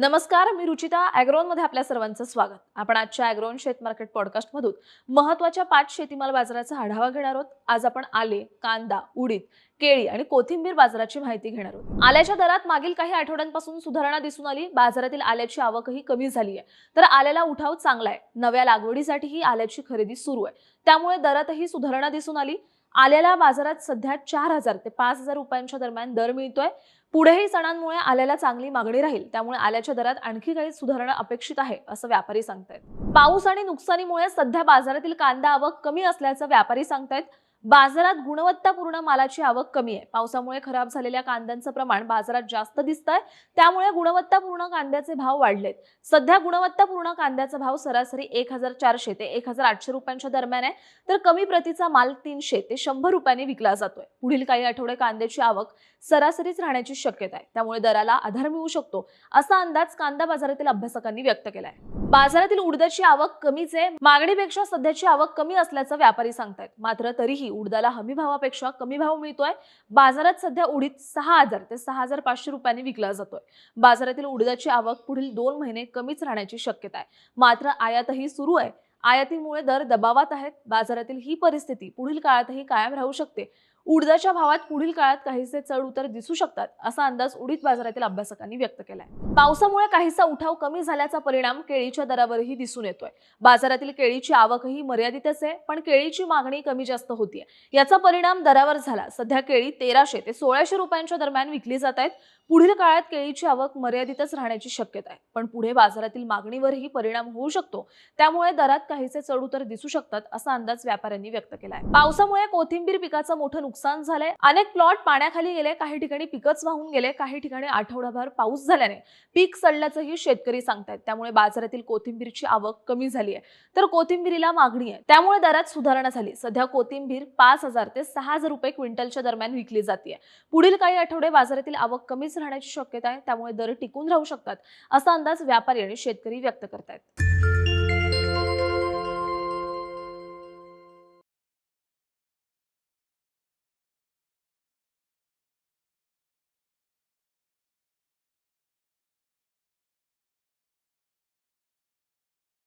नमस्कार मी रुचिता अॅग्रोनमध्ये आपल्या सर्वांचं स्वागत. आपण आजच्या अॅग्रोन शेत मार्केट पॉडकास्टमधून महत्त्वाच्या पाच शेतीमाल बाजाराचा आढावा घेणार आहोत. आज आपण आले कांदा उडीद केळी आणि कोथिंबीर बाजाराची माहिती घेणार आहोत. आल्याच्या दरात मागील काही आठवड्यांपासून सुधारणा दिसून आली. बाजारातील आल्याची आवकही कमी झाली आहे. तर आल्याला उठाव चांगला आहे. नव्या लागवडीसाठीही आल्याची खरेदी सुरू आहे. त्यामुळे दरातही सुधारणा दिसून आली. आल्याला बाजारात सध्या चार हजार ते पाच हजार रुपयांच्या दरम्यान दर मिळतोय. पुढेही सणांमुळे आल्याला चांगली मागणी राहील. त्यामुळे आल्याच्या दरात आणखी काही सुधारणा अपेक्षित आहे असं व्यापारी सांगतायत. पाऊस आणि नुकसानीमुळे सध्या बाजारातील कांदा आवक कमी असल्याचं व्यापारी सांगतायत. बाजारात गुणवत्तापूर्ण मालाची आवक कमी आहे. पावसामुळे खराब झालेल्या कांद्यांचं प्रमाण बाजारात जास्त दिसत आहे त्यामुळे गुणवत्तापूर्ण कांद्याचे भाव वाढलेत. सध्या गुणवत्तापूर्ण कांद्याचा भाव सरासरी एक हजार चारशे ते एक हजार आठशे रुपयांच्या दरम्यान आहे. तर कमी प्रतीचा माल तीनशे ते शंभर रुपयांनी विकला जातोय. पुढील काही आठवडे कांद्याची आवक सरासरीच राहण्याची शक्यता आहे. त्यामुळे दराला आधार मिळू शकतो असा अंदाज कांदा बाजारातील अभ्यासकांनी व्यक्त केला आहे बाजारातील उडदाची आवक कमीच आहे. मागणीपेक्षा सध्याची आवक कमी असल्याचं व्यापारी सांगतायत. मात्र तरीही उडदाला हमी भावापेक्षा कमी भाव मिळतोय. बाजारात सध्या उडीद सहा हजार ते सहा हजार पाचशे रुपयांनी विकला जातोय. बाजारातील उडदाची आवक पुढील दोन महिने कमीच राहण्याची शक्यता आहे. मात्र आयातही सुरू आहे. आयातीमुळे दर दबावात आहेत. बाजारातील ही परिस्थिती पुढील काळातही कायम राहू शकते. उडदाच्या भावात पुढील काळात काहीसे चढ उतर दिसू शकतात असा अंदाज उडीद बाजारातील अभ्यासकांनी व्यक्त केलाय. पावसामुळे काहीसा उठाव कमी झाल्याचा परिणाम केळीच्या दरावरही दिसून येतोय. बाजारातील केळीची आवकही मर्यादितच आहे पण केळीची मागणी कमी जास्त होतीये. याचा परिणाम दरावर झाला. सध्या केळी तेराशे ते सोळाशे रुपयांच्या दरम्यान विकली जात आहेत. पुढील काळात केळीची आवक मर्यादितच राहण्याची शक्यता आहे. पण पुढे बाजारातील मागणीवरही परिणाम होऊ शकतो. त्यामुळे दरात काहीसे चढ उतर दिसू शकतात असा अंदाज व्यापाऱ्यांनी व्यक्त केलाय. पावसामुळे कोथिंबीर पिकाचं मोठं नुकसान झालंय. अनेक प्लॉट पाण्याखाली गेले काही ठिकाणी पिकच वाहून गेले काही ठिकाणी आठवडाभर पाऊस झाल्याने पीक सडल्याचंही शेतकरी सांगतायत. त्यामुळे बाजारातील कोथिंबीरची आवक कमी झाली आहे. तर कोथिंबीरीला मागणी आहे. त्यामुळे दरात सुधारणा झाली. सध्या कोथिंबीर पाच हजार ते सहा हजार रुपये क्विंटलच्या दरम्यान विकली जाते पुढील काही आठवडे बाजारातील आवक कमीच राहण्याची शक्यता आहे. त्यामुळे दर टिकून राहू शकतात असा अंदाज व्यापारी आणि शेतकरी व्यक्त करतायत.